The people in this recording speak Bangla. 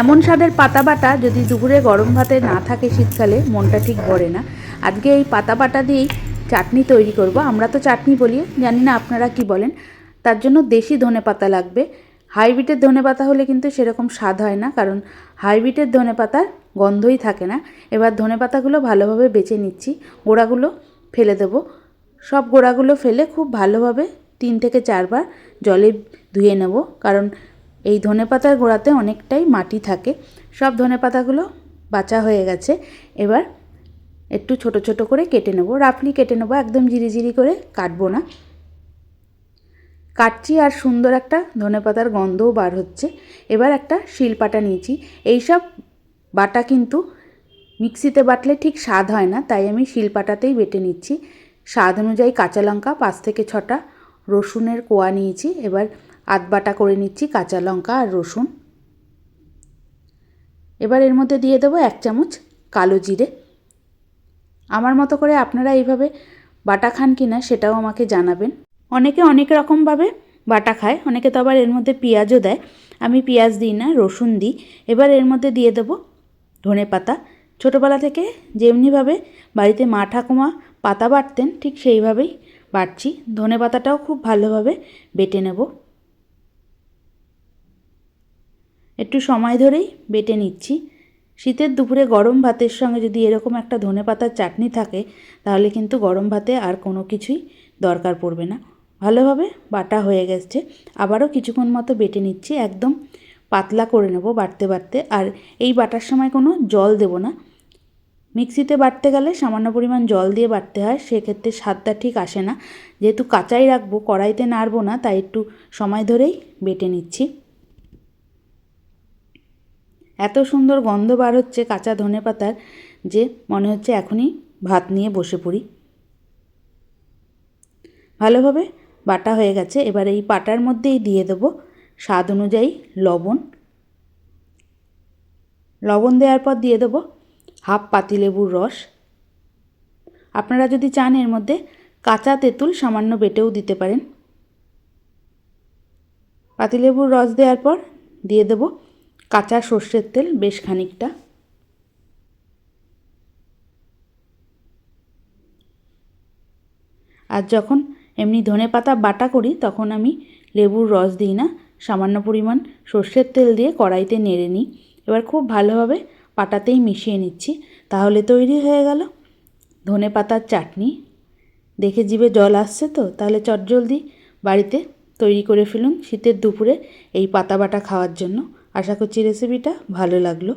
এমন স্বাদের পাতা বাটা যদি দুপুরে গরম ভাতে না থাকে শীতকালে, মনটা ঠিক ভরে না। আজকে এই পাতা বাটা দিয়েই চাটনি তৈরি করব। আমরা তো চাটনি বলি, জানি না আপনারা কি বলেন। তার জন্য দেশি ধনে পাতা লাগবে। হাইব্রিডের ধনে পাতা হলে কিন্তু সেরকম স্বাদ হয় না, কারণ হাইব্রিডের ধনে পাতার গন্ধই থাকে না। এবার ধনে পাতাগুলো ভালোভাবে বেছে নিচ্ছি। গোড়াগুলো ফেলে দেবো। সব গোড়াগুলো ফেলে খুব ভালোভাবে তিন থেকে চারবার জলে ধুয়ে নেব। কারণ এই ধনে পাতার গোড়াতে অনেকটাই মাটি থাকে। সব ধনে পাতাগুলো বাছা হয়ে গেছে। এবার একটু ছোট ছোট করে কেটে নেব। রাফলি কেটে নেব। একদম জিরি করে কাটবো না। কাটছি আর সুন্দর একটা ধনে পাতার গন্ধও বার হচ্ছে। এবার একটা শিলপাটা নিয়েছি। এইসব বাটা কিন্তু মিক্সিতে বাটলে ঠিক স্বাদ হয় না, তাই আমি শিলপাটাতেই বেটে নিচ্ছি। স্বাদ অনুযায়ী কাঁচা লঙ্কা, পাঁচ থেকে ছটা রসুনের কোয়া নিয়েছি। এবার আধ বাটা করে নিচ্ছি কাঁচা লঙ্কা আর রসুন। এবার এর মধ্যে দিয়ে দেবো এক চামচ কালো জিরে। আমার মতো করে আপনারা এইভাবে বাটা খান কি না সেটাও আমাকে জানাবেন। অনেকে অনেক রকমভাবে বাটা খায়, অনেকে তো আবার এর মধ্যে পেঁয়াজও দেয়। আমি পেঁয়াজ দিই না, রসুন দিই। এবার এর মধ্যে দিয়ে দেবো ধনে পাতা। ছোটোবেলা থেকে যেমনিভাবে বাড়িতে মা ঠাকুমা পাতা বাটতেন ঠিক সেইভাবেই বাটছি। ধনে পাতাটাও খুব ভালোভাবে বেটে নেব। একটু সময় ধরেই বেটে নিচ্ছি। শীতের দুপুরে গরম ভাতের সঙ্গে যদি এরকম একটা ধনে পাতার চাটনি থাকে, তাহলে কিন্তু গরম ভাতে আর কোনো কিছুই দরকার পড়বে না। ভালোভাবে বাটা হয়ে গেছে। আবারও কিছুক্ষণ মতো বেটে নিচ্ছি, একদম পাতলা করে নেব বাটতে বাটতে। আর এই বাটার সময় কোনো জল দেব না। মিক্সিতে বাটতে গেলে সামান্য পরিমাণ জল দিয়ে বাটতে হয়, সেক্ষেত্রে স্বাদটা ঠিক আসে না। যেহেতু কাঁচাই রাখব, কড়াইতে নাড়বো না, তাই একটু সময় ধরেই বেটে নিচ্ছি। এত সুন্দর গন্ধ বার হচ্ছে কাঁচা ধনে পাতার যে মনে হচ্ছে এখনই ভাত নিয়ে বসে পড়ি। ভালোভাবে বাটা হয়ে গেছে। এবার এই পাটার মধ্যেই দিয়ে দেবো স্বাদ অনুযায়ী লবণ। লবণ দেওয়ার পর দিয়ে দেবো হাফ পাতিলেবুর রস। আপনারা যদি চান এর মধ্যে কাঁচা তেঁতুল সামান্য বেটেও দিতে পারেন। পাতিলেবুর রস দেওয়ার পর দিয়ে দেবো কাঁচা সর্ষের তেল বেশ খানিকটা। আর যখন এমনি ধনে পাতা বাটা করি, তখন আমি লেবুর রস দিই না, সামান্য পরিমাণ সর্ষের তেল দিয়ে কড়াইতে নেড়ে নিই। এবার খুব ভালোভাবে পাটাতেই মিশিয়ে নিচ্ছি, তাহলে তৈরি হয়ে গেল ধনে পাতার চাটনি। দেখে জিভে জল আসছে তো, তাহলে চটজলদি বাড়িতে তৈরি করে ফেলুন শীতের দুপুরে এই পাতা বাটা খাওয়ার জন্য। আশা করছি রেসিপিটা ভালো লাগল।